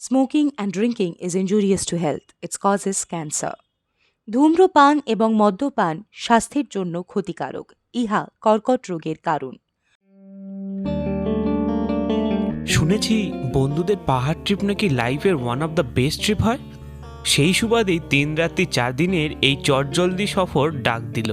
Smoking and drinking is injurious to health. It causes cancer. ধূম্রপান এবং মদ্যপান স্বাস্থ্যের জন্য ক্ষতিকারক ইহা কর্কট রোগের কারণ শুনেছি বন্ধুদের পাহাড় ট্রিপ নাকি লাইফের one of the best trip হয় সেই সুবাদেই তিন রাত্রি চার দিনের এই চটজলদি সফর ডাক দিল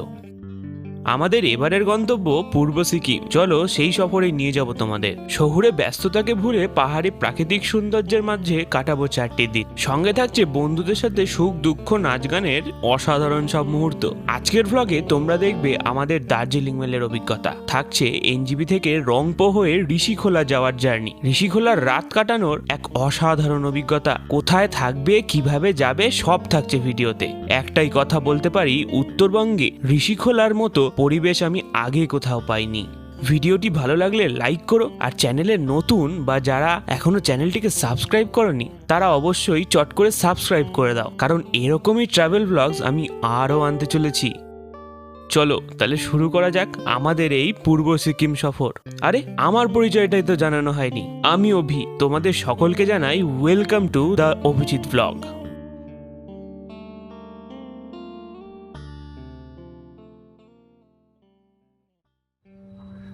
আমাদের এবারের গন্তব্য পূর্ব সিকিম। চলো সেই সফরে নিয়ে যাব তোমাদের। শহুরে ব্যস্ততাকে ভুলে পাহাড়ে প্রাকৃতিক সৌন্দর্যের মাঝে কাটাবো চারটি দিন। সঙ্গে থাকছে বন্ধুদের সাথে সুখ, দুঃখ, নাচ গানের অসাধারণ সব মুহূর্ত। আজকের ভ্লগে তোমরা দেখবে আমাদের দার্জিলিং মেলের অভিজ্ঞতা। থাকছে এনজিবি থেকে রংপো হয়ে ঋষিখোলা যাওয়ার জার্নি। ঋষিখোলার রাত কাটানোর এক অসাধারণ অভিজ্ঞতা। কোথায় থাকবে, কীভাবে যাবে, সব থাকছে ভিডিওতে। একটাই কথা বলতে পারি, উত্তরবঙ্গে ঋষিখোলার মতো পরিবেশ আমি আগে কোথাও পাইনি। ভিডিওটি ভালো লাগলে লাইক করো আর চ্যানেলে নতুন বা যারা এখনও চ্যানেলটিকে সাবস্ক্রাইব করনি, তারা অবশ্যই চট করে সাবস্ক্রাইব করে দাও, কারণ এরকমই ট্রাভেল ব্লগস আমি আরও আনতে চলেছি। চলো, তাহলে শুরু করা যাক আমাদের এই পূর্ব সিকিম সফর। আরে, আমার পরিচয়টাই তো জানানো হয়নি। আমি অভি, তোমাদের সকলকে জানাই welcome to the Abhijit blog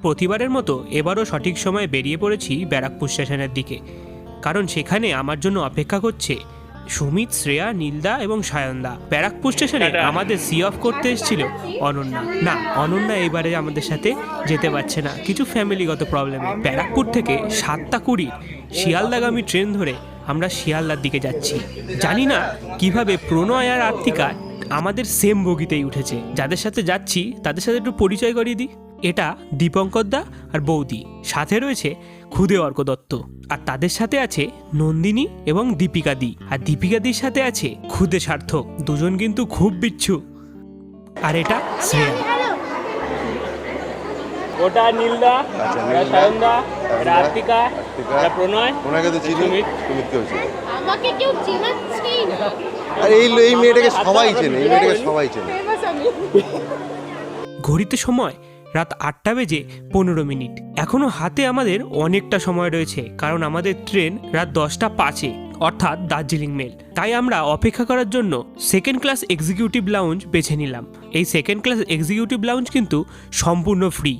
প্রতিবারের মতো এবারও সঠিক সময়ে বেরিয়ে পড়েছি ব্যারাকপুর স্টেশনের দিকে। কারণ সেখানে আমার জন্য অপেক্ষা করছে সুমিত শ্রেয়া নীলদা এবং সায়নদা। ব্যারাকপুর স্টেশনে আমাদের সি অফ করতে এসেছিল অনন্যা। না অনন্যা এবারে আমাদের সাথে যেতে পারছে না। কিছু ফ্যামিলিগত প্রবলেমে ব্যারাকপুর থেকে সাতটা কুড়ি শিয়ালদাগামী ট্রেন ধরে আমরা শিয়ালদার দিকে যাচ্ছি। জানি না কীভাবে প্রণয় আর আর্তিকা আমাদের সেম বগিতেই উঠেছে। যাদের সাথে যাচ্ছি তাদের সাথে একটু পরিচয় করিয়ে দিই। এটা দীপঙ্কর দা আর বৌদি। সাথে রয়েছে খুদে অর্ক দত্ত আর তাদের সাথে আছে নন্দিনী এবং দীপিকা দি। আর দীপিকা দির সাথে আছে খুদে সার্থক। দুজন কিন্তু খুব বিচ্ছু। আর এটা শ্রেয়া। ওটা নীলদা আচ্ছা, এটা সায়নদা এটা আর্তিকা আর্তিকা, এটা প্রণয় ওনাকে তো চিনি সুমিতকে চিনি। আমাকে কেউ চেনাচ্ছেই না। আর এই এই মেয়েটাকে সবাই চেনে এই মেয়েটাকে সবাই চেনে। ঘড়িতে সময় রাত আটটা বেজে পনেরো মিনিট। এখনও হাতে আমাদের অনেকটা সময় রয়েছে, কারণ আমাদের ট্রেন রাত দশটা পাঁচে, অর্থাৎ দার্জিলিং মেল। তাই আমরা অপেক্ষা করার জন্য সেকেন্ড ক্লাস এক্সিকিউটিভ লাউঞ্জ বেছে নিলাম। এই সেকেন্ড ক্লাস এক্সিকিউটিভ লাউঞ্জ কিন্তু সম্পূর্ণ ফ্রি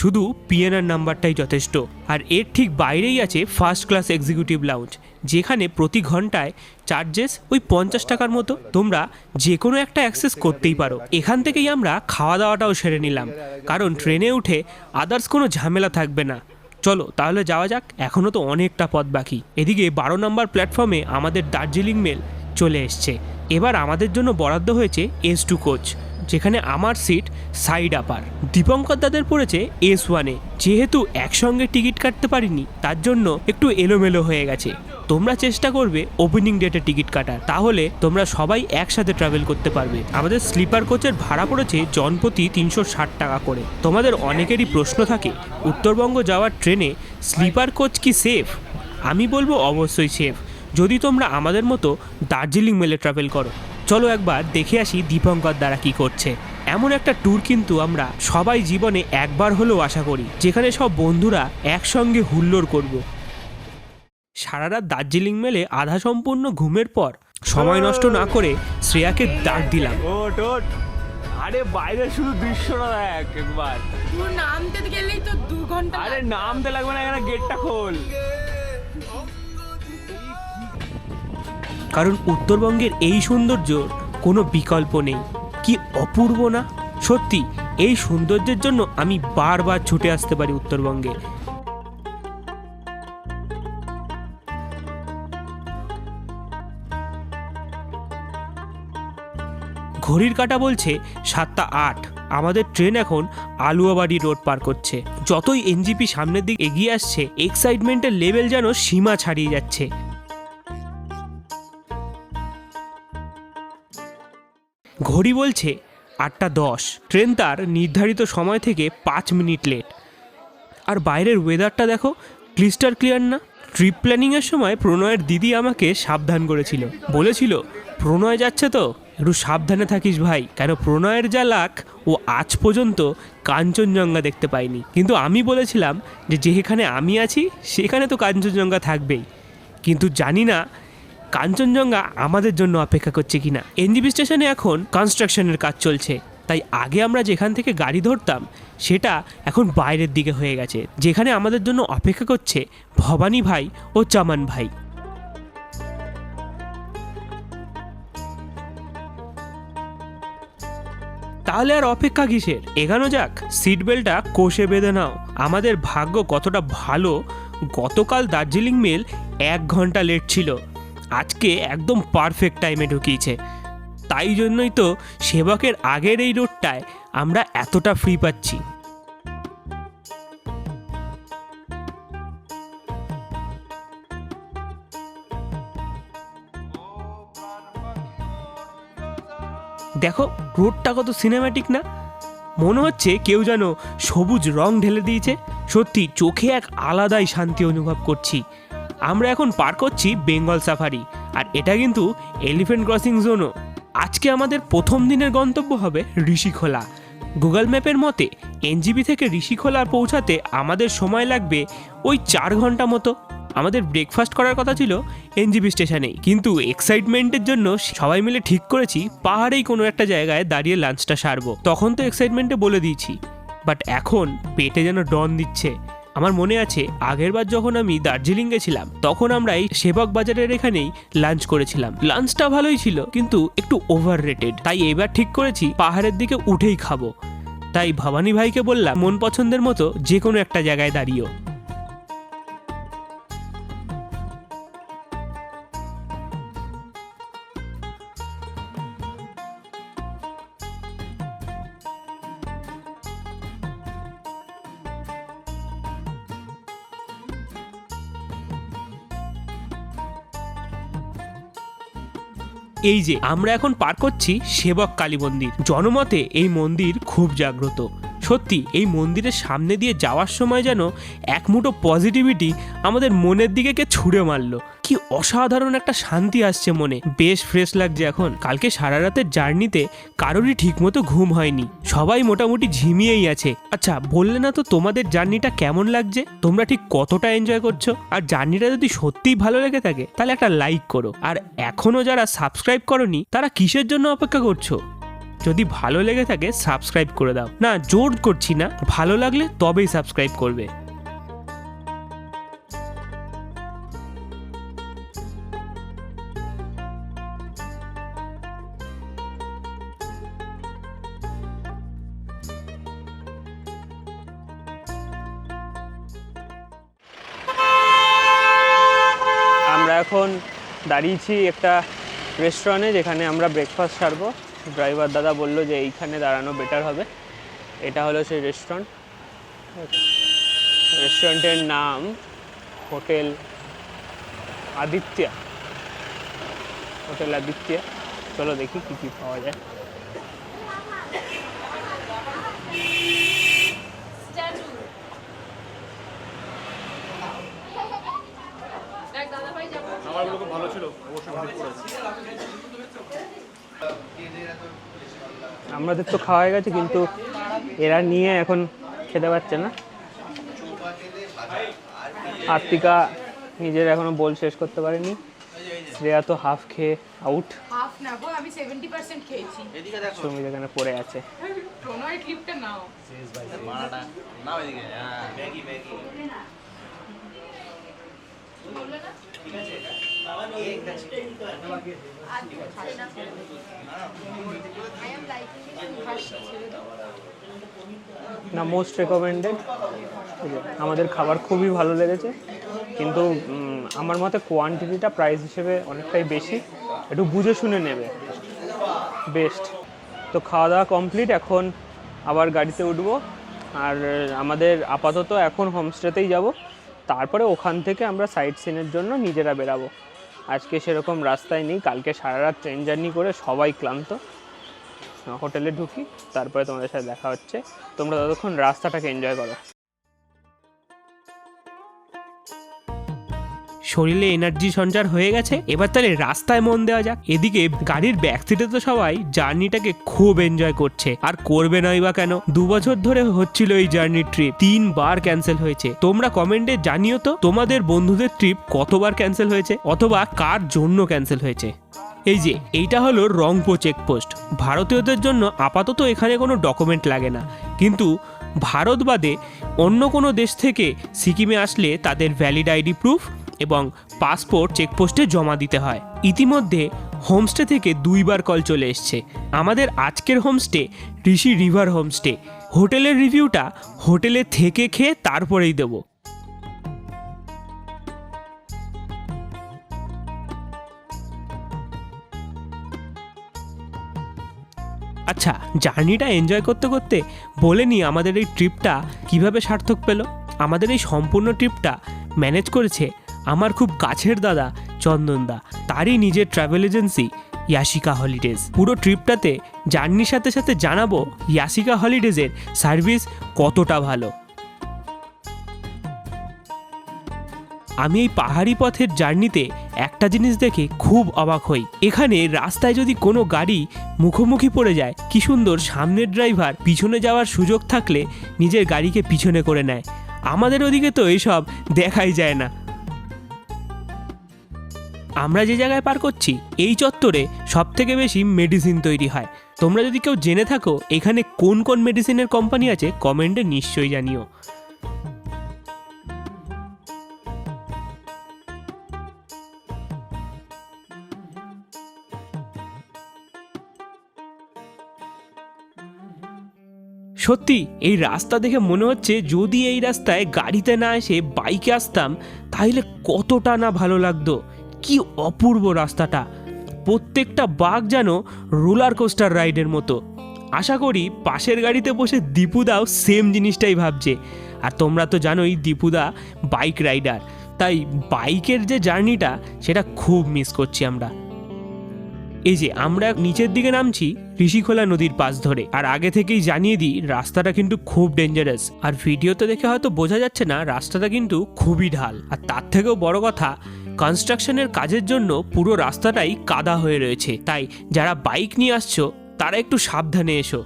শুধু পিএনআর নাম্বারটাই যথেষ্ট। আর এর ঠিক বাইরেই আছে ফার্স্ট ক্লাস এক্সিকিউটিভ লাউঞ্জ যেখানে প্রতি ঘন্টায় চার্জেস ওই পঞ্চাশ টাকার মতো। তোমরা যে কোনো একটা অ্যাক্সেস করতেই পারো। এখান থেকেই আমরা খাওয়া দাওয়াটাও সেরে নিলাম। কারণ ট্রেনে উঠে আদার্স কোনো ঝামেলা থাকবে না। চলো, তাহলে যাওয়া যাক। এখনও তো অনেকটা পথ বাকি। এদিকে বারো নম্বর প্ল্যাটফর্মে আমাদের দার্জিলিং মেল চলে এসছে। এবার আমাদের জন্য বরাদ্দ হয়েছে এস টু কোচ যেখানে আমার সিট সাইড আপার দীপঙ্কর দাদের পড়েছে এস ওয়ানে যেহেতু একসঙ্গে টিকিট কাটতে পারিনি, তার জন্য একটু এলোমেলো হয়ে গেছে। তোমরা চেষ্টা করবে ওপেনিং ডেটে টিকিট কাটার। তাহলে তোমরা সবাই একসাথে ট্রাভেল করতে পারবে। আমাদের স্লিপার কোচের ভাড়া পড়েছে জনপ্রতি তিনশো ষাট টাকা করে। তোমাদের অনেকেরই প্রশ্ন থাকে, উত্তরবঙ্গ যাওয়ার ট্রেনে স্লিপার কোচ কি সেফ আমি বলব অবশ্যই সেফ যদি তোমরা আমাদের মতো দার্জিলিং মেলে ট্রাভেল করো। চলো একবার দেখে আসি দীপঙ্কর দ্বারা কি করছে। এমন একটা ট্যুর কিন্তু আমরা সবাই জীবনে একবার হলেও আশা করি যেখানে সব বন্ধুরা একসঙ্গে হুল্লোড় করব। সারা রাত দার্জিলিং মেলে আধা সম্পূর্ণ ঘুমের পর সময় নষ্ট না করে শ্রেয়াকে ডাক দিলাম। ওট ওট আরে বাইরে শুধু দৃশ্যটা দেখ একবার। তোর নামতে গেলেই তো দু ঘণ্টা আরে নামতে লাগবে না এখানে গেটটা খোল। কারণ উত্তরবঙ্গের এই সৌন্দর্য কোনো বিকল্প নেই। কি অপূর্ব না? সত্যি, এই সৌন্দর্যের জন্য আমি বারবার ছুটে আসতে পারি উত্তরবঙ্গে। ঘড়ির কাঁটা বলছে সাতটা আট। আমাদের ট্রেন এখন আলুয়াবাড়ি রোড পার করছে। যতই এনজিপি সামনের দিকে এগিয়ে আসছে এক্সাইটমেন্টের লেভেল যেন সীমা ছাড়িয়ে যাচ্ছে। ঘড়ি বলছে আটটা দশ। ট্রেন তার নির্ধারিত সময় থেকে পাঁচ মিনিট লেট আর বাইরের ওয়েদারটা দেখো ক্লিস্টার ক্লিয়ার না? ট্রিপ প্ল্যানিংয়ের সময় প্রণয়ের দিদি আমাকে সাবধান করেছিল। বলেছিল, প্রণয় যাচ্ছে তো? একটু সাবধানে থাকিস ভাই। কেন প্রণয়ের যা লাখ ও আজ পর্যন্ত কাঞ্চনজঙ্ঘা দেখতে পাইনি কিন্তু আমি বলেছিলাম যে যেখানে আমি আছি, সেখানে তো কাঞ্চনজঙ্ঘা থাকবেই। কিন্তু জানি না কাঞ্চনজঙ্ঘা আমাদের জন্য অপেক্ষা করছে কিনা? এনজিবি স্টেশনে এখন কনস্ট্রাকশনের কাজ চলছে। তাই আগে আমরা যেখান থেকে গাড়ি ধরতাম, সেটা এখন বাইরের দিকে হয়ে গেছে। যেখানে আমাদের জন্য অপেক্ষা করছে ভবানী ভাই ও চামান ভাই। তাহলে আর অপেক্ষা কিসের? এগানো যাক। সিট বেল্টটা কোষে বেঁধে নাও। আমাদের ভাগ্য কতটা ভালো, গতকাল দার্জিলিং মেল এক ঘণ্টা লেট ছিল। আজকে একদম পারফেক্ট টাইমে ঢুকিয়েছে। তাই জন্যই তো সেবকের আগের এই রোডটায় আমরা এতটা ফ্রি পাচ্ছি। দেখো, রোডটা কত সিনেম্যাটিক না? মনে হচ্ছে কেউ যেন সবুজ রং ঢেলে দিয়েছে। সত্যি, চোখে এক আলাদাই শান্তি অনুভব করছি। আমরা এখন পার করছি বেঙ্গল সাফারি, আর এটা কিন্তু এলিফেন্ট ক্রসিং জোনও। আজকে আমাদের প্রথম দিনের গন্তব্য হবে ঋষিখোলা। গুগল ম্যাপের মতে, এনজিবি থেকে ঋষিখোলা পৌঁছাতে আমাদের সময় লাগবে ওই চার ঘণ্টা মতো। আমাদের ব্রেকফাস্ট করার কথা ছিল এনজিবি স্টেশনেই, কিন্তু এক্সাইটমেন্টের জন্য সবাই মিলে ঠিক করেছি পাহাড়েই কোনো একটা জায়গায় দাঁড়িয়ে লাঞ্চটা সারবো। তখন তো এক্সাইটমেন্টে বলে দিয়েছি, বাট এখন পেটে যেন ডন দিচ্ছে। আমার মনে আছে আগেরবার যখন আমি দার্জিলিং গেছিলাম তখন আমরা এই সেবক বাজারের এখানেই লাঞ্চ করেছিলাম। লাঞ্চটা ভালোই ছিল, কিন্তু একটু ওভার রেটেড তাই এবার ঠিক করেছি, পাহাড়ের দিকে উঠেই খাব। তাই ভবানী ভাইকে বললাম, মন পছন্দের মতো যে কোনো একটা জায়গায় দাঁড়িয়েও। এই যে আমরা এখন পার করছি সেবক কালী মন্দির। জনমতে এই মন্দির খুব জাগ্রত। সত্যি এই মন্দিরের সামনে দিয়ে যাওয়ার সময় যেন এক মুঠো পজিটিভিটি আমাদের মনের দিকে কে ছুঁড়ে মারলো। কি অসাধারণ একটা শান্তি আসছে মনে। বেশ ফ্রেশ লাগছে এখন। কালকে সারা রাতের জার্নিতে কারোরই ঠিকমতো ঘুম হয়নি। সবাই মোটামুটি ঝিমিয়েই আছে। আচ্ছা বললে না তো তোমাদের জার্নিটা কেমন লাগছে? তোমরা ঠিক কতটা এনজয় করছ? আর জার্নিটা যদি সত্যিই ভালো লেগে থাকে, তাহলে একটা লাইক করো। আর এখনও যারা সাবস্ক্রাইব করনি, তারা কিসের জন্য অপেক্ষা করছ? যদি ভালো লেগে থাকে, সাবস্ক্রাইব করে দাও। না, জোর করছি না, ভালো লাগলে তবেই সাবস্ক্রাইব করবে। আমরা এখন দাঁড়িয়েছি একটা রেস্টুরেন্টে যেখানে আমরা ব্রেকফাস্ট সারবো। ড্রাইভার দাদা বলল যে এইখানে দাঁড়ানো বেটার হবে। এটা হলো সেই রেস্টুরেন্ট রেস্টুরেন্টের নাম হোটেল আদিত্য। হোটেল আদিত্য। চলো দেখি কী কী পাওয়া যায়। আমাদের তো খাওয়া হয়ে গেছে কিন্তু এরা নিয়ে এখন খেতে পারছে না। আর্তিকা নিজের এখনও বোল শেষ করতে পারেনি। শ্রেয়া তো হাফ খেয়ে আউট হাফ না গো আমি সুমিত এখানে পড়ে আছে। প্রণয় ক্লিপটা নাও। না? মোস্ট রেকমেন্ডেড আমাদের খাবার খুবই ভালো লেগেছে। কিন্তু আমার মতে কোয়ান্টিটিটা প্রাইস হিসেবে অনেকটাই বেশি। একটু বুঝে শুনে নেবে। বেস্ট তো খাওয়া দাওয়া কমপ্লিট এখন আবার গাড়িতে উঠবো। আর আমাদের আপাতত এখন হোমস্টেতেই যাব। তারপরে ওখান থেকে আমরা সাইট সিনের জন্য নিজেরা বেরাবো। আজকে সেরকম রাস্তায় নেই, কালকে সারা রাত ট্রেন জার্নি করে সবাই ক্লান্ত। হোটেলে ঢুকি, তারপরে তোমাদের সাথে দেখা হচ্ছে। তোমরা ততক্ষণ রাস্তাটাকে এনজয় করো। শরীরে এনার্জি সঞ্চার হয়ে গেছে, এবার তাহলে রাস্তায় মন দেওয়া যাক। এদিকে গাড়ির ব্যাক সিটে তো সবাই জার্নিটাকে খুব এনজয় করছে। আর করবে নয় বা কেন? দু বছর ধরে হচ্ছিল এই জার্নি ট্রিপ তিনবার ক্যান্সেল হয়েছে। তোমরা কমেন্টে জানিও তো, তোমাদের বন্ধুদের ট্রিপ কতবার ক্যান্সেল হয়েছে? অথবা কার জন্য ক্যান্সেল হয়েছে? এই যে, এইটা হলো রংপো চেকপোস্ট ভারতীয়দের জন্য আপাতত এখানে কোনো ডকুমেন্ট লাগে না। কিন্তু ভারত বাদে অন্য কোনো দেশ থেকে সিকিমে আসলে তাদের ভ্যালিড আইডি প্রুফ এবং পাসপোর্ট চেকপোস্টে জমা দিতে হয়। ইতিমধ্যে হোমস্টে থেকে দুইবার কল চলে এসছে। আমাদের আজকের হোমস্টে ঋষি রিভার হোমস্টে। হোটেলের রিভিউটা হোটেলে থেকে খেয়ে তারপরেই দেবো। আচ্ছা জার্নিটা এনজয় করতে করতে বলে নি আমাদের এই ট্রিপটা কীভাবে সার্থক পেল? আমাদের এই সম্পূর্ণ ট্রিপটা ম্যানেজ করেছে আমার খুব কাছের দাদা চন্দনদা তারই নিজের ট্রাভেল এজেন্সি ইয়াশিকা হলিডেজ পুরো ট্রিপটাতে জার্নির সাথে সাথে জানাব ইয়াশিকা হলিডেজের সার্ভিস কতটা ভালো। আমি এই পাহাড়ি পথের জার্নিতে একটা জিনিস দেখে খুব অবাক হই। এখানে রাস্তায় যদি কোনো গাড়ি মুখোমুখি পড়ে যায়, কি সুন্দর সামনের ড্রাইভার পিছনে যাওয়ার সুযোগ থাকলে নিজের গাড়িকে পিছনে করে নেয়। আমাদের ওদিকে তো এইসব দেখাই যায় না। আমরা যে জায়গায় পার করছি, এই চত্বরে সব থেকে বেশি মেডিসিন তৈরি হয়। তোমরা যদি কেউ জেনে থাকো, এখানে কোন কোন মেডিসিনের কোম্পানি আছে, কমেন্টে নিশ্চয়ই জানিও। সত্যি, এই রাস্তা দেখে মনে হচ্ছে যদি এই রাস্তায় গাড়িতে না এসে বাইকে আসতাম, তাহলে কতটা না ভালো লাগতো। কি অপূর্ব রাস্তাটা। প্রত্যেকটা বাঘ যেন রোলার কোস্টার রাইডের মতো। আশা করি পাশের গাড়িতে বসে দীপুদাও সেম জিনিসটাই ভাবছে। আর তোমরা তো জানোই দীপুদা বাইক রাইডার। তাই বাইকের যে জার্নিটা, সেটা খুব মিস করছি আমরা। এই যে আমরা নিচের দিকে নামছি ঋষিখোলা নদীর পাশ ধরে। আর আগে থেকেই জানিয়ে দিই, রাস্তাটা কিন্তু খুব ডেঞ্জারাস আর ভিডিওতে দেখে হয়তো বোঝা যাচ্ছে না, রাস্তাটা কিন্তু খুবই ঢাল। আর তার থেকেও বড় কথা কনস্ট্রাকশনের কাজের জন্য পুরো রাস্তাটাই কাদা হয়ে রয়েছে। তাই যারা বাইক নিয়ে আসছো, তারা একটু সাবধানে এসো।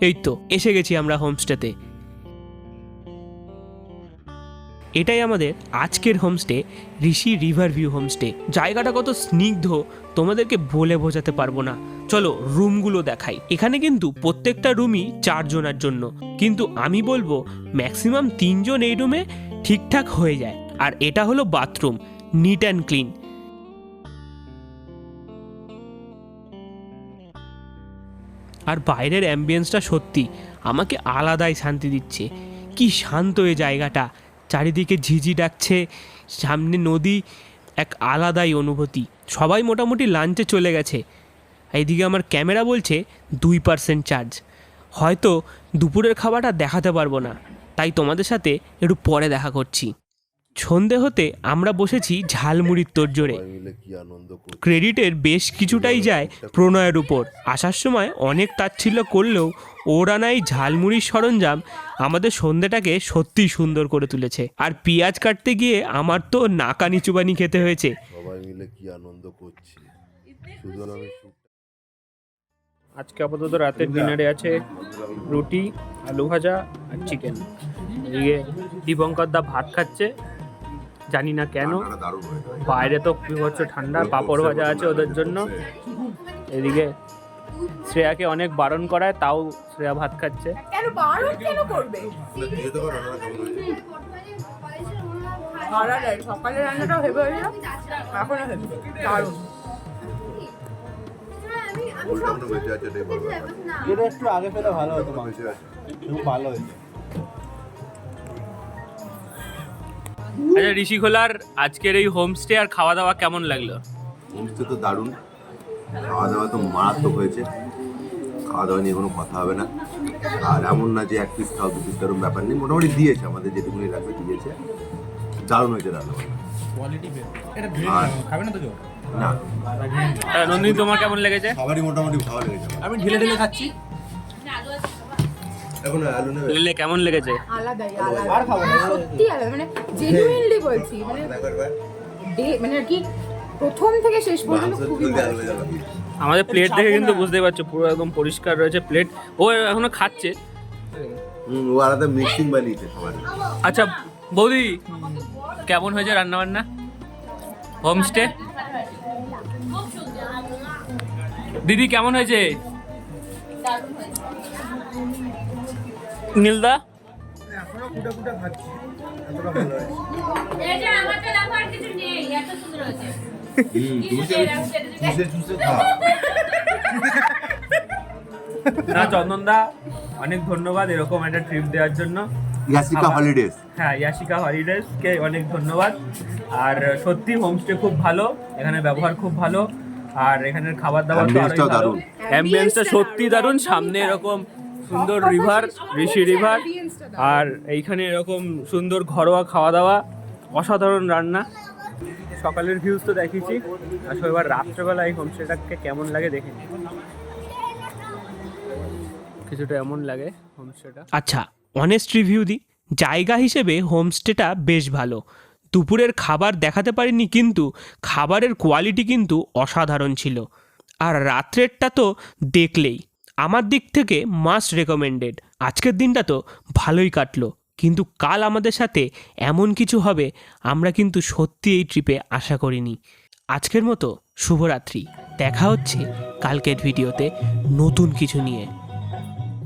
এই তো, এসে গেছি আমরা হোমস্টেতে। এটাই আমাদের আজকের homestay, Rishi river view homestay. জায়গাটা কত স্নিগ্ধ, তোমাদেরকে বলে বোঝাতে পারব না। চলো, রুমগুলো দেখাই। এখানে কিন্তু প্রত্যেকটা রুমই চারজনের জন্য। কিন্তু আমি বলব ম্যাক্সিমাম তিনজন এই রুমে ঠিকঠাক হয়ে যায়। আর এটা হলো বাথরুম নিট অ্যান্ড ক্লিন আর বাইরের অ্যাম্বিয়েন্সটা সত্যি, আমাকে আলাদাই শান্তি দিচ্ছে। কি শান্ত এই জায়গাটা, চারিদিকে ঝিঝি ডাকছে, সামনে নদী, এক আলাদাই অনুভূতি। সবাই মোটামুটি লাঞ্চে চলে গেছে। এইদিকে আমার ক্যামেরা বলছে দুই পার্সেন্ট চার্জ হয়তো দুপুরের খাবারটা দেখাতে পারব না, তাই তোমাদের সাথে একটু পরে দেখা করছি। সন্ধে হতে আমরা বসেছি ঝালমুড়ির করছি ক্রেডিটের বেশ কিছুটাই যায় প্রণয়ের উপর। আসার সময় অনেক তাচ্ছিল্য করলেও ওর আনা এই ঝালমুড়ির সরঞ্জাম, আমাদের সন্ধেটাকে সত্যিই সুন্দর করে তুলেছে। আর পেঁয়াজ কাটতে গিয়ে আমার তো নাকানি চুবানি খেতে হয়েছে। আজকে আপাতত রাতের ডিনারে আছে রুটি, আলু ভাজা আর চিকেন এদিকে দীপঙ্কর দা ভাত খাচ্ছে। জানি না কেন। বাইরে তো বিভৎস ঠান্ডা পাঁপড় ভাজা আছে ওদের জন্য। এদিকে শ্রেয়াকে অনেক বারণ করায় তাও শ্রেয়া ভাত খাচ্ছে। কেন বারণ কেন করবে? সকালে রান্নাটাও হেবে হয়ে দারুণ। এটা একটু আগে পেলে ভালো হতো মাংস আছে খুব ভালো হয়েছে। আচ্ছা ঋষিখোলার আজকের এই হোমস্টে আর খাওয়া দাওয়া কেমন লাগল? হোমস্টে তো দারুণ। খাওয়া দাওয়া তো মারাত্মক হয়েছে। খাওয়া দাওয়া নিয়ে কোনো কথা হবে না। আর এমন না যে এক পিস খাও দু পিস এরকম ব্যাপার নেই। মোটামুটি দিয়েছে আমাদের যেটুকুনি লাগবে দিয়েছে। দারুণ হয়েছে রান্না না নন্দিনী তোমার কেমন লেগেছে? খাবারই মোটামুটি ভালো লেগেছে। আমি ঢেলে ঢেলে খাচ্ছি। এখন আলু নেবে? লেলে কেমন লেগেছে? আলাদাই আর খাব না সত্যি আলাদা মানে জেনুইনলি বলছি মানে মানে কি প্রথম থেকে শেষ পর্যন্ত খুবই। আমাদের প্লেট দেখে কিন্তু বুঝতেই পারছ পুরো একদম পরিষ্কার রয়েছে প্লেট ও এখনও খাচ্ছে। ও আলাদা মিক্সিং বানিয়েছে সবার। আচ্ছা বৌদি কেমন হয়েছে রান্না বান্না হোমস্টে দিদি কেমন হয়েছে। নীলদা? না চন্দনদা অনেক ধন্যবাদ এরকম একটা ট্রিপ দেওয়ার জন্য। ইয়াসিকা হলিডেজ হ্যাঁ ইয়াশিকা হলিডেজকে অনেক ধন্যবাদ। আর সত্যি হোমস্টে খুব ভালো এখানে ব্যবহার খুব ভালো। আর এখানের খাবার দাবার তো আরোই Ambience-টাও দারুণ। অ্যাম্বিয়েন্সটা সত্যি দারুণ সামনে এরকম সুন্দর রিভার ঋষি রিভার আর এইখানে এরকম সুন্দর ঘরোয়া খাওয়া দাওয়া অসাধারণ রান্না। সকালের ভিউজ তো দেখিয়েছি আসলে এবার রাত্রেবেলা এই হোমস্টেটাকে কেমন লাগে দেখে কিছুটা এমন লাগে হোমস্টেটা আচ্ছা অনেস্ট রিভিউ দিই জায়গা হিসেবে হোমস্টেটা বেশ ভালো। দুপুরের খাবার দেখাতে পারিনি কিন্তু খাবারের কোয়ালিটি কিন্তু অসাধারণ ছিল। আর রাত্রেরটা তো দেখলেই। আমার দিক থেকে মাস্ট রেকমেন্ডেড আজকের দিনটা তো ভালোই কাটলো। কিন্তু কাল আমাদের সাথে এমন কিছু হবে, আমরা কিন্তু সত্যি এই ট্রিপে আশা করিনি। আজকের মতো শুভরাত্রি। দেখা হচ্ছে কালকের ভিডিওতে নতুন কিছু নিয়ে।